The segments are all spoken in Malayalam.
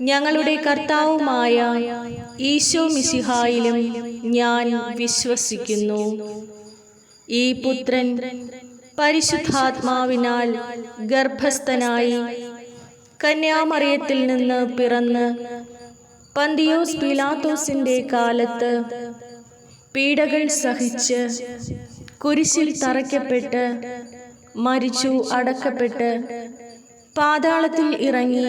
ഞങ്ങളുടെ കർത്താവുമായ ഈശോ മിശിഹായിലും ഞാൻ വിശ്വസിക്കുന്നു. ഈ പുത്രൻ പരിശുദ്ധാത്മാവിനാൽ ഗർഭസ്ഥനായി കന്യാമറിയത്തിൽ നിന്ന് പിറന്ന് പന്തിയോസ് പിലാത്തോസിന്റെ കാലത്ത് പീഡകൾ സഹിച്ച് കുരിശിൽ തറയ്ക്കപ്പെട്ട് മരിച്ചു അടക്കപ്പെട്ട് പാതാളത്തിൽ ഇറങ്ങി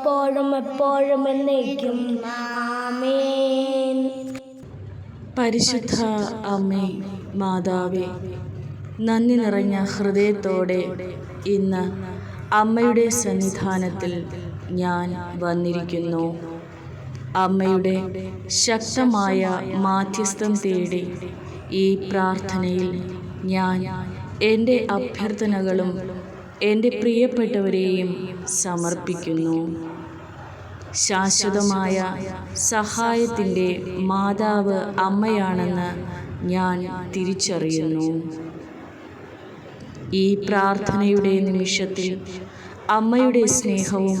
ഇപ്പോഴും എപ്പോഴും എന്നേക്കും. ആമേൻ. പരിശുദ്ധ അമ്മേ മാതാവേ നന്ദി നിറഞ്ഞ ഹൃദയത്തോടെ ഇന്ന് അമ്മയുടെ സന്നിധാനത്തിൽ ഞാൻ വന്നിരിക്കുന്നു. അമ്മയുടെ ശക്തമായ മാധ്യസ്ഥം തേടി ഈ പ്രാർത്ഥനയിൽ ഞാൻ എന്റെ അഭ്യർത്ഥനകളും എന്റെ പ്രിയപ്പെട്ടവരെയും സമർപ്പിക്കുന്നു. ശാശ്വതമായ സഹായത്തിന്റെ മാതാവ് അമ്മയാണെന്ന് ഞാൻ തിരിച്ചറിയുന്നു. ഈ പ്രാർത്ഥനയുടെ നിമിഷത്തിൽ അമ്മയുടെ സ്നേഹവും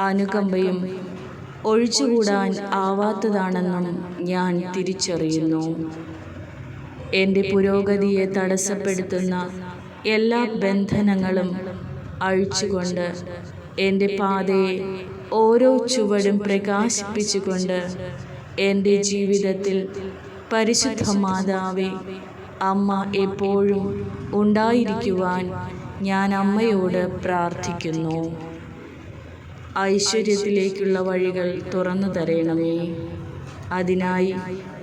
അനുകമ്പയും ഒഴിച്ചുകൂടാൻ ആവാത്തതാണെന്നും ഞാൻ തിരിച്ചറിയുന്നു. എന്റെ പുരോഗതിയെ തടസ്സപ്പെടുത്തുന്ന എല്ലാ ബന്ധനങ്ങളും അഴിച്ചുകൊണ്ട് എന്റെ പാതയെ ഓരോ ചുവടും പ്രകാശിപ്പിച്ചുകൊണ്ട് എന്റെ ജീവിതത്തിൽ പരിശുദ്ധ മാതാവെ അമ്മ എപ്പോഴും ഉണ്ടായിരിക്കുവാൻ ഞാൻ അമ്മയോട് പ്രാർത്ഥിക്കുന്നു. ഐശ്വര്യത്തിലേക്കുള്ള വഴികൾ തുറന്നു തരണമേ. അതിനായി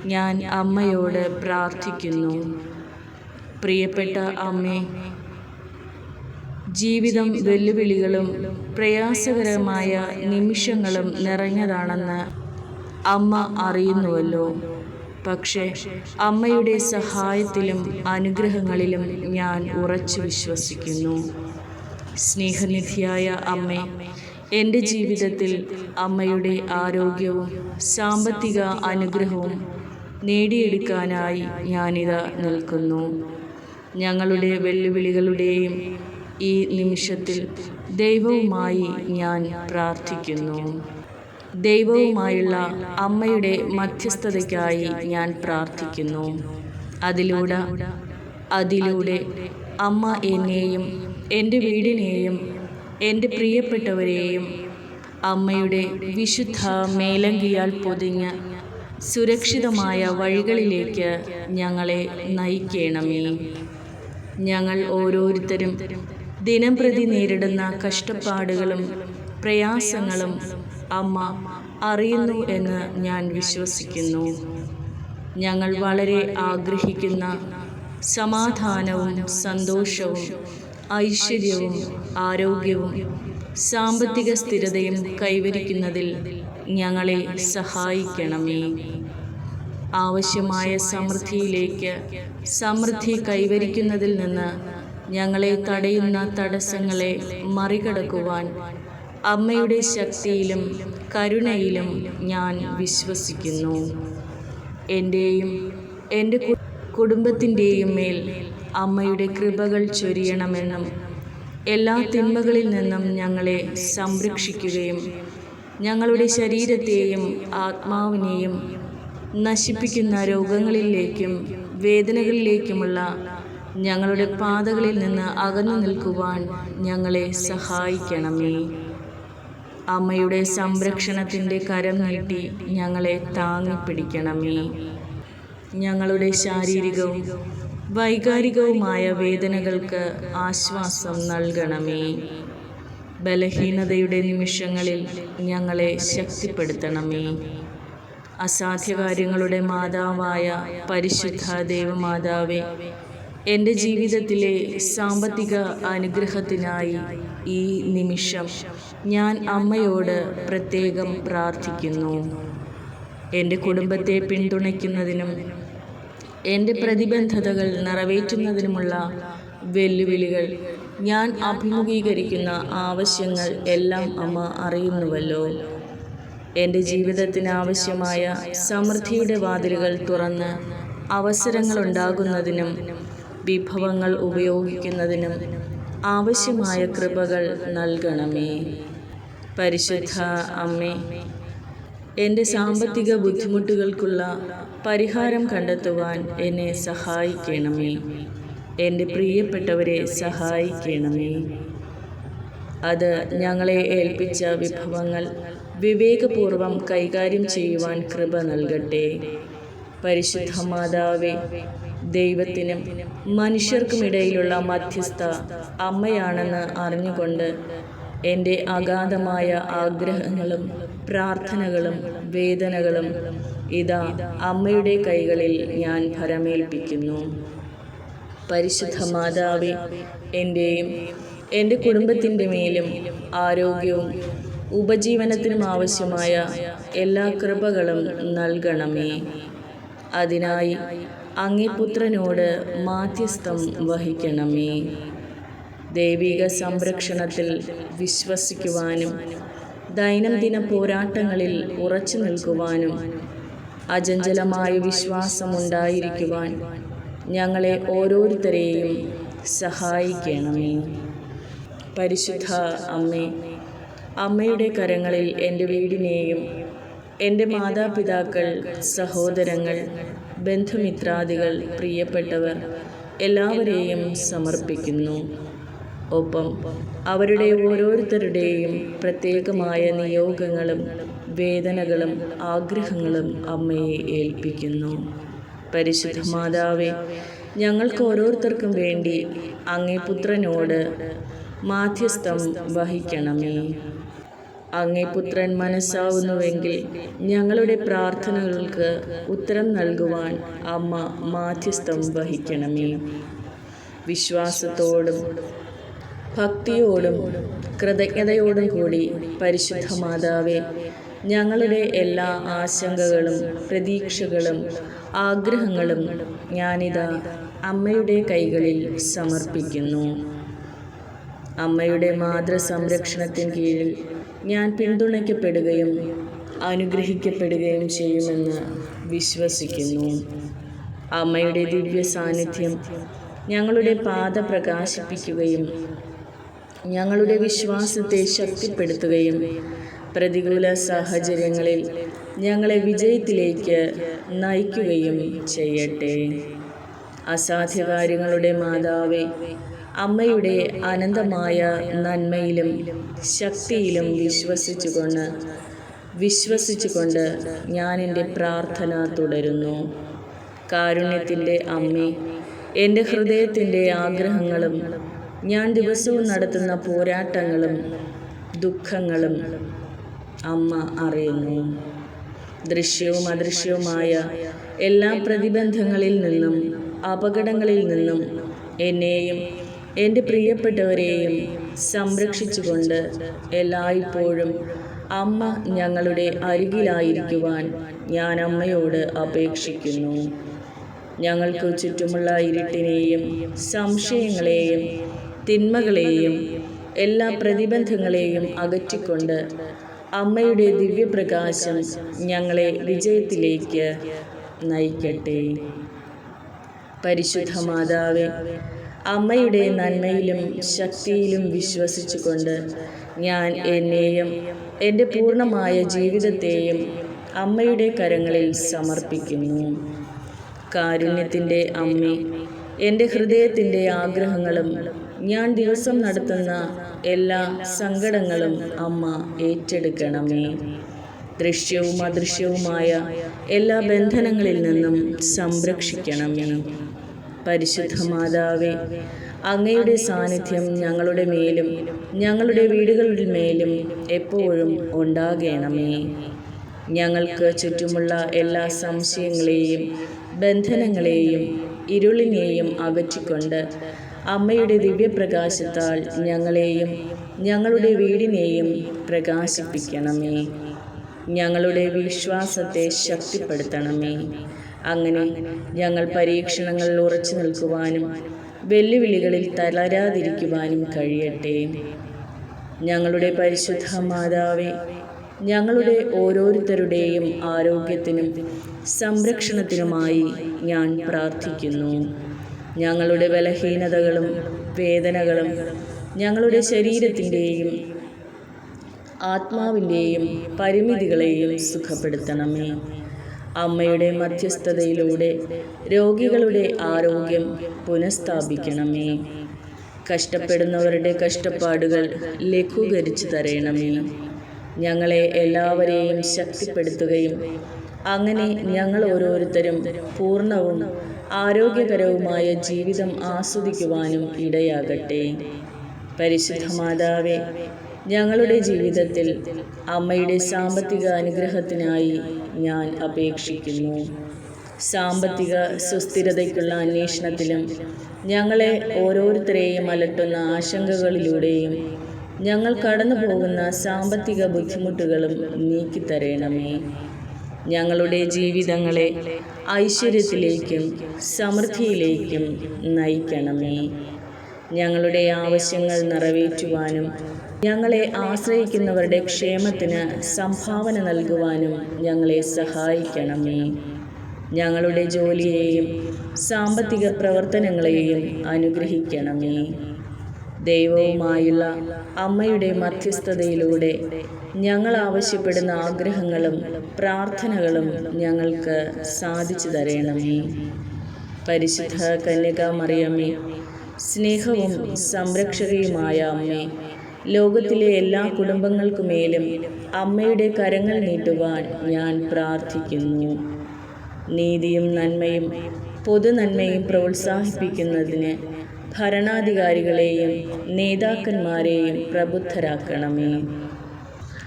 ഞാൻ അമ്മയോട് പ്രാർത്ഥിക്കുന്നു. പ്രിയപ്പെട്ട അമ്മേ ജീവിതം വെല്ലുവിളികളും പ്രയാസകരമായ നിമിഷങ്ങളും നിറഞ്ഞതാണെന്ന് അമ്മ അറിയുന്നുവല്ലോ. പക്ഷേ അമ്മയുടെ സഹായത്തിലും അനുഗ്രഹങ്ങളിലും ഞാൻ ഉറച്ചു വിശ്വസിക്കുന്നു. സ്നേഹനിധിയായ അമ്മ എന്റെ ജീവിതത്തിൽ അമ്മയുടെ ആരോഗ്യവും സാമ്പത്തിക അനുഗ്രഹവും നേടിയെടുക്കാനായി ഞാനിതാ നിൽക്കുന്നു. ഞങ്ങളുടെ വെല്ലുവിളികളുടെയും ഈ നിമിഷത്തിൽ ദൈവവുമായി ഞാൻ പ്രാർത്ഥിക്കുന്നു. ദൈവവുമായുള്ള അമ്മയുടെ മധ്യസ്ഥതയ്ക്കായി ഞാൻ പ്രാർത്ഥിക്കുന്നു. അതിലൂടെ അതിലൂടെ അമ്മ എന്നെയും എന്റെ വീടിനെയും എന്റെ പ്രിയപ്പെട്ടവരെയും അമ്മയുടെ വിശുദ്ധ മേലങ്കിയാൽ പൊതിഞ്ഞ് സുരക്ഷിതമായ വഴികളിലേക്ക് ഞങ്ങളെ നയിക്കണമേ. ഞങ്ങൾ ഓരോരുത്തരും ദിനംപ്രതി നേരിടുന്ന കഷ്ടപ്പാടുകളും പ്രയാസങ്ങളും അമ്മ അറിയുന്നു എന്ന് ഞാൻ വിശ്വസിക്കുന്നു. ഞങ്ങൾ വളരെ ആഗ്രഹിക്കുന്ന സമാധാനവും സന്തോഷവും ഐശ്വര്യവും ആരോഗ്യവും സാമ്പത്തിക സ്ഥിരതയും കൈവരിക്കുന്നതിൽ ഞങ്ങളെ സഹായിക്കണമേ. ആവശ്യമായ സമൃദ്ധിയിലേക്ക് സമൃദ്ധി കൈവരിക്കുന്നതിൽ നിന്ന് ഞങ്ങളെ തടയുന്ന തടസ്സങ്ങളെ മറികടക്കുവാൻ അമ്മയുടെ ശക്തിയിലും കരുണയിലും ഞാൻ വിശ്വസിക്കുന്നു. എന്റെയും എന്റെ കുടുംബത്തിന്റെയും മേൽ അമ്മയുടെ കൃപകൾ ചൊരിയണമെന്നും എല്ലാ തിന്മകളിൽ നിന്നും ഞങ്ങളെ സംരക്ഷിക്കുകയും ഞങ്ങളുടെ ശരീരത്തെയും ആത്മാവിനെയും നശിപ്പിക്കുന്ന രോഗങ്ങളിലേക്കും വേദനകളിലേക്കുമുള്ള ഞങ്ങളുടെ പാതകളിൽ നിന്ന് അകന്നു നിൽക്കുവാൻ ഞങ്ങളെ സഹായിക്കണമേ. അമ്മയുടെ സംരക്ഷണത്തിന്റെ കരം നീട്ടി ഞങ്ങളെ താങ്ങിപ്പിടിക്കണമേ. ഞങ്ങളുടെ ശാരീരികവും വൈകാരികവുമായ വേദനകൾക്ക് ആശ്വാസം നൽകണമേ. ബലഹീനതയുടെ നിമിഷങ്ങളിൽ ഞങ്ങളെ ശക്തിപ്പെടുത്തണമേ. അസാധ്യകാര്യങ്ങളുടെ മാതാവായ പരിശുദ്ധ ദേവമാതാവേ എന്റെ ജീവിതത്തിലെ സാമ്പത്തിക അനുഗ്രഹത്തിനായി ഈ നിമിഷം ഞാൻ അമ്മയോട് പ്രത്യേകം പ്രാർത്ഥിക്കുന്നു. എന്റെ കുടുംബത്തെ പിന്തുണയ്ക്കുന്നതിനും എന്റെ പ്രതിബന്ധതകൾ നിറവേറ്റുന്നതിനുമുള്ള വെല്ലുവിളികൾ ഞാൻ അഭിമുഖീകരിക്കുന്ന ആവശ്യങ്ങൾ എല്ലാം അമ്മ അറിയുന്നുവല്ലോ. എന്റെ ജീവിതത്തിന് ആവശ്യമായ സമൃദ്ധിയുടെ വാതിലുകൾ തുറന്ന് അവസരങ്ങൾ ഉണ്ടാകുന്നതിനും വിഭവങ്ങൾ ഉപയോഗിക്കുന്നതിനും ആവശ്യമായ കൃപകൾ നൽകണമേ. പരിശുദ്ധ അമ്മേ എന്റെ സാമ്പത്തിക ബുദ്ധിമുട്ടുകൾക്കുള്ള പരിഹാരം കണ്ടെത്തുവാൻ എന്നെ സഹായിക്കണമേ. എന്റെ പ്രിയപ്പെട്ടവരെ സഹായിക്കണമേ. അത് ഞങ്ങളെ ഏൽപ്പിച്ച വിഭവങ്ങൾ വിവേകപൂർവം കൈകാര്യം ചെയ്യുവാൻ കൃപ നൽകട്ടെ. പരിശുദ്ധ മാതാവേ ദൈവത്തിനും മനുഷ്യർക്കുമിടയിലുള്ള മധ്യസ്ഥ അമ്മയാണെന്ന് അറിഞ്ഞുകൊണ്ട് എന്റെ അഗാധമായ ആഗ്രഹങ്ങളും പ്രാർത്ഥനകളും വേദനകളും ഇതാ അമ്മയുടെ കൈകളിൽ ഞാൻ ഭരമേൽപ്പിക്കുന്നു. പരിശുദ്ധ മാതാവേ എന്റെയും എന്റെ കുടുംബത്തിന്റെ മേലും ആരോഗ്യവും ഉപജീവനത്തിനും ആവശ്യമായ എല്ലാ കൃപകളും നൽകണമേ. അതിനായി അങ്ങേ പുത്രനോട് മാധ്യസ്ഥം വഹിക്കണമേ. ദൈവിക സംരക്ഷണത്തിൽ വിശ്വസിക്കുവാനും ദൈനംദിന പോരാട്ടങ്ങളിൽ ഉറച്ചു നിൽക്കുവാനും അചഞ്ചലമായ വിശ്വാസമുണ്ടായിരിക്കുവാൻ ഞങ്ങളെ ഓരോരുത്തരെയും സഹായിക്കണമേ. പരിശുദ്ധ അമ്മേ അമ്മയുടെ കരങ്ങളിൽ എന്റെ വീടിനെയും എന്റെ മാതാപിതാക്കൾ സഹോദരങ്ങൾ ബന്ധുമിത്രാദികൾ പ്രിയപ്പെട്ടവർ എല്ലാവരെയും സമർപ്പിക്കുന്നു. ഒപ്പം അവരുടെ ഓരോരുത്തരുടെയും പ്രത്യേകമായ നിയോഗങ്ങളും വേദനകളും ആഗ്രഹങ്ങളും അമ്മയെ ഏൽപ്പിക്കുന്നു. പരിശുദ്ധ മാതാവെ ഞങ്ങൾക്ക് ഓരോരുത്തർക്കും വേണ്ടി അങ്ങേ പുത്രനോട് മാധ്യസ്ഥം വഹിക്കണമേ. അങ്ങേ പുത്രൻ മനസ്സാവുന്നുവെങ്കിൽ ഞങ്ങളുടെ പ്രാർത്ഥനകൾക്ക് ഉത്തരം നൽകുവാൻ അമ്മ മാധ്യസ്ഥം വഹിക്കണമേ. വിശ്വാസത്തോടും ഭക്തിയോടും കൃതജ്ഞതയോടും കൂടി പരിശുദ്ധ മാതാവേ ഞങ്ങളുടെ എല്ലാ ആശങ്കകളും പ്രതീക്ഷകളും ആഗ്രഹങ്ങളും ഞാനിതാ അമ്മയുടെ കൈകളിൽ സമർപ്പിക്കുന്നു. അമ്മയുടെ മാതൃസംരക്ഷണത്തിന് കീഴിൽ ഞാൻ പിന്തുണയ്ക്കപ്പെടുകയും അനുഗ്രഹിക്കപ്പെടുകയും ചെയ്യുമെന്ന് വിശ്വസിക്കുന്നു. അമ്മയുടെ ദിവ്യ സാന്നിധ്യം ഞങ്ങളുടെ പാത പ്രകാശിപ്പിക്കുകയും ഞങ്ങളുടെ വിശ്വാസത്തെ ശക്തിപ്പെടുത്തുകയും പ്രതികൂല സാഹചര്യങ്ങളിൽ ഞങ്ങളെ വിജയത്തിലേക്ക് നയിക്കുകയും ചെയ്യട്ടെ. അസാധ്യകാര്യങ്ങളുടെ മാതാവേ അമ്മയുടെ അനന്തമായ നന്മയിലും ശക്തിയിലും വിശ്വസിച്ചുകൊണ്ട് വിശ്വസിച്ചുകൊണ്ട് ഞാൻ എന്റെ പ്രാർത്ഥന തുടരുന്നു. കാരുണ്യത്തിന്റെ അമ്മേ എന്റെ ഹൃദയത്തിന്റെ ആഗ്രഹങ്ങളും ഞാൻ ദിവസവും നടത്തുന്ന പോരാട്ടങ്ങളും ദുഃഖങ്ങളും അമ്മ അറിയുന്നു. ദൃശ്യവും അദൃശ്യവുമായ എല്ലാ പ്രതിബന്ധങ്ങളിൽ നിന്നും അപകടങ്ങളിൽ നിന്നും എന്നെയും എന്റെ പ്രിയപ്പെട്ടവരെയും സംരക്ഷിച്ചുകൊണ്ട് എല്ലായ്പ്പോഴും അമ്മ ഞങ്ങളുടെ അരികിലായിരിക്കുവാൻ ഞാൻ അമ്മയോട് അപേക്ഷിക്കുന്നു. ഞങ്ങൾക്ക് ചുറ്റുമുള്ള ഇരുട്ടിനെയും സംശയങ്ങളെയും തിന്മകളെയും എല്ലാ പ്രതിബന്ധങ്ങളെയും അകറ്റിക്കൊണ്ട് അമ്മയുടെ ദിവ്യപ്രകാശം ഞങ്ങളെ വിജയത്തിലേക്ക് നയിക്കട്ടെ. പരിശുദ്ധ മാതാവേ അമ്മയുടെ നന്മയിലും ശക്തിയിലും വിശ്വസിച്ചുകൊണ്ട് ഞാൻ എന്നെയും എന്റെ പൂർണമായ ജീവിതത്തെയും അമ്മയുടെ കരങ്ങളിൽ സമർപ്പിക്കുന്നു. കാരുണ്യത്തിന്റെ അമ്മി എന്റെ ഹൃദയത്തിന്റെ ആഗ്രഹങ്ങളും ഞാൻ ദിവസം നടത്തുന്ന എല്ലാ സങ്കടങ്ങളും അമ്മ ഏറ്റെടുക്കണമേ. ദൃശ്യവും അദൃശ്യവുമായ എല്ലാ ബന്ധനങ്ങളിൽ നിന്നും സംരക്ഷിക്കണമേ. പരിശുദ്ധ മാതാവേ അങ്ങയുടെ സാന്നിധ്യം ഞങ്ങളുടെ മേലും ഞങ്ങളുടെ വീടുകളുടെ മേലും എപ്പോഴും ഉണ്ടാകേണമേ. ഞങ്ങൾക്ക് ചുറ്റുമുള്ള എല്ലാ സംശയങ്ങളെയും ബന്ധനങ്ങളെയും ഇരുളിനെയും അകറ്റിക്കൊണ്ട് അമ്മയുടെ ദിവ്യപ്രകാശത്താൽ ഞങ്ങളെയും ഞങ്ങളുടെ വീടിനെയും പ്രകാശിപ്പിക്കണമേ. ഞങ്ങളുടെ വിശ്വാസത്തെ ശക്തിപ്പെടുത്തണമേ. അങ്ങനെ ഞങ്ങൾ പരീക്ഷണങ്ങളിൽ ഉറച്ചു നിൽക്കുവാനും വെല്ലുവിളികളിൽ തളരാതിരിക്കുവാനും കഴിയട്ടെ. ഞങ്ങളുടെ പരിശുദ്ധ മാതാവേ ഞങ്ങളുടെ ഓരോരുത്തരുടെയും ആരോഗ്യത്തിനും സംരക്ഷണത്തിനുമായി ഞാൻ പ്രാർത്ഥിക്കുന്നു. ഞങ്ങളുടെ ബലഹീനതകളും വേദനകളും ഞങ്ങളുടെ ശരീരത്തിന്റെയും ആത്മാവിന്റെയും പരിമിതികളെയും സുഖപ്പെടുത്തണമേ. അമ്മയുടെ മധ്യസ്ഥതയിലൂടെ രോഗികളുടെ ആരോഗ്യം പുനഃസ്ഥാപിക്കണമേ. കഷ്ടപ്പെടുന്നവരുടെ കഷ്ടപ്പാടുകൾ ലഘൂകരിച്ചു തരണമേ. ഞങ്ങളെ എല്ലാവരെയും ശക്തിപ്പെടുത്തുകയും അങ്ങനെ ഞങ്ങൾ ഓരോരുത്തരും പൂർണവും ആരോഗ്യകരവുമായ ജീവിതം ആസ്വദിക്കുവാനും ഇടയാകട്ടെ. പരിശുദ്ധ മാതാവേ ഞങ്ങളുടെ ജീവിതത്തിൽ അമ്മയുടെ സാമ്പത്തിക അനുഗ്രഹത്തിനായി ഞാൻ അപേക്ഷിക്കുന്നു. സാമ്പത്തിക സുസ്ഥിരതയ്ക്കുള്ള അന്വേഷണത്തിലും ഞങ്ങളെ ഓരോരുത്തരെയും അലട്ടുന്ന ആശങ്കകളിലൂടെയും ഞങ്ങൾ കടന്നു പോകുന്ന സാമ്പത്തിക ബുദ്ധിമുട്ടുകളും നീക്കിത്തരയണമേ ഞങ്ങളുടെ ജീവിതങ്ങളെ ഐശ്വര്യത്തിലേക്കും സമൃദ്ധിയിലേക്കും നയിക്കണമേ. ഞങ്ങളുടെ ആവശ്യങ്ങൾ നിറവേറ്റുവാനും ഞങ്ങളെ ആശ്രയിക്കുന്നവരുടെ ക്ഷേമത്തിന് സംഭാവന നൽകുവാനും ഞങ്ങളെ സഹായിക്കണമേ. ഞങ്ങളുടെ ജോലിയെയും സാമ്പത്തിക പ്രവർത്തനങ്ങളെയും അനുഗ്രഹിക്കണമേ. ദൈവവുമായുള്ള അമ്മയുടെ മധ്യസ്ഥതയിലൂടെ ഞങ്ങൾ ആവശ്യപ്പെടുന്ന ആഗ്രഹങ്ങളും പ്രാർത്ഥനകളും ഞങ്ങൾക്ക് സാധിച്ചു തരണമേ. പരിശുദ്ധ കന്യകാമറിയമ്മേ സ്നേഹവും സംരക്ഷകയുമായ അമ്മേ ലോകത്തിലെ എല്ലാ കുടുംബങ്ങൾക്കുമേലും അമ്മയുടെ കരങ്ങൾ നീട്ടുവാൻ ഞാൻ പ്രാർത്ഥിക്കുന്നു. നീതിയും നന്മയും പൊതു നന്മയും പ്രോത്സാഹിപ്പിക്കുന്നതിന് ഭരണാധികാരികളെയും നേതാക്കന്മാരെയും പ്രബുദ്ധരാക്കണമേ.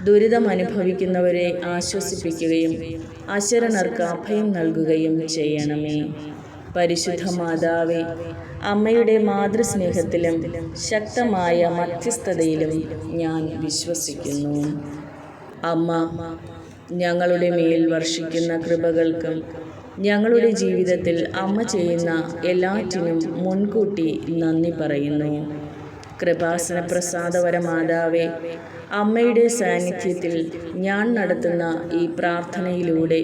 ദുരിതം അനുഭവിക്കുന്നവരെ ആശ്വസിപ്പിക്കുകയും അശരണർക്ക് അഭയം നൽകുകയും ചെയ്യണമേ. പരിശുദ്ധ മാതാവേ അമ്മയുടെ മാതൃസ്നേഹത്തിലും ശക്തമായ മധ്യസ്ഥതയിലും ഞാൻ വിശ്വസിക്കുന്നു. അമ്മ ഞങ്ങളുടെ മേൽ വർഷിക്കുന്ന കൃപകൾക്കും ഞങ്ങളുടെ ജീവിതത്തിൽ അമ്മ ചെയ്യുന്ന എല്ലാറ്റിനും മുൻകൂട്ടി നന്ദി പറയുന്നു. കൃപാസന പ്രസാദവര മാതാവേ അമ്മയുടെ സാന്നിധ്യത്തിൽ ഞാൻ നടത്തുന്ന ഈ പ്രാർത്ഥനയിലൂടെ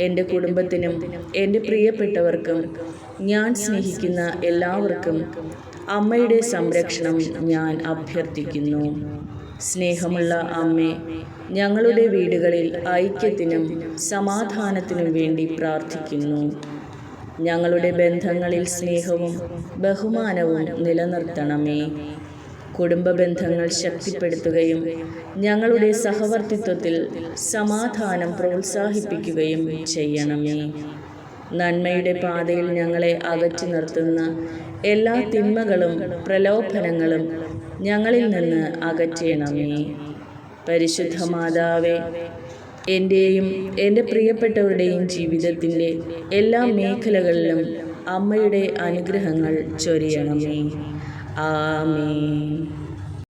എന്റെ കുടുംബത്തിനും എന്റെ പ്രിയപ്പെട്ടവർക്കും ഞാൻ സ്നേഹിക്കുന്ന എല്ലാവർക്കും അമ്മയുടെ സംരക്ഷണം ഞാൻ അഭ്യർത്ഥിക്കുന്നു. സ്നേഹമുള്ള അമ്മേ ഞങ്ങളുടെ വീടുകളിൽ ഐക്യത്തിനും സമാധാനത്തിനും വേണ്ടി പ്രാർത്ഥിക്കുന്നു. ഞങ്ങളുടെ ബന്ധങ്ങളിൽ സ്നേഹവും ബഹുമാനവും നിലനിർത്തണമേ. കുടുംബ ബന്ധങ്ങൾ ശക്തിപ്പെടുത്തുകയും ഞങ്ങളുടെ സഹവർത്തിത്വത്തിൽ സമാധാനം പ്രോത്സാഹിപ്പിക്കുകയും ചെയ്യണമേ. നന്മയുടെ പാതയിൽ ഞങ്ങളെ അകറ്റി നിർത്തുന്ന എല്ലാ തിന്മകളും പ്രലോഭനങ്ങളും ഞങ്ങളിൽ നിന്ന് അകറ്റണമേ. പരിശുദ്ധ മാതാവേ എന്റെയും എന്റെ പ്രിയപ്പെട്ടവരുടെയും ജീവിതത്തിന്റെ എല്ലാ മേഖലകളിലും അമ്മയുടെ അനുഗ്രഹങ്ങൾ ചൊരിയണമേ. ആമേൻ.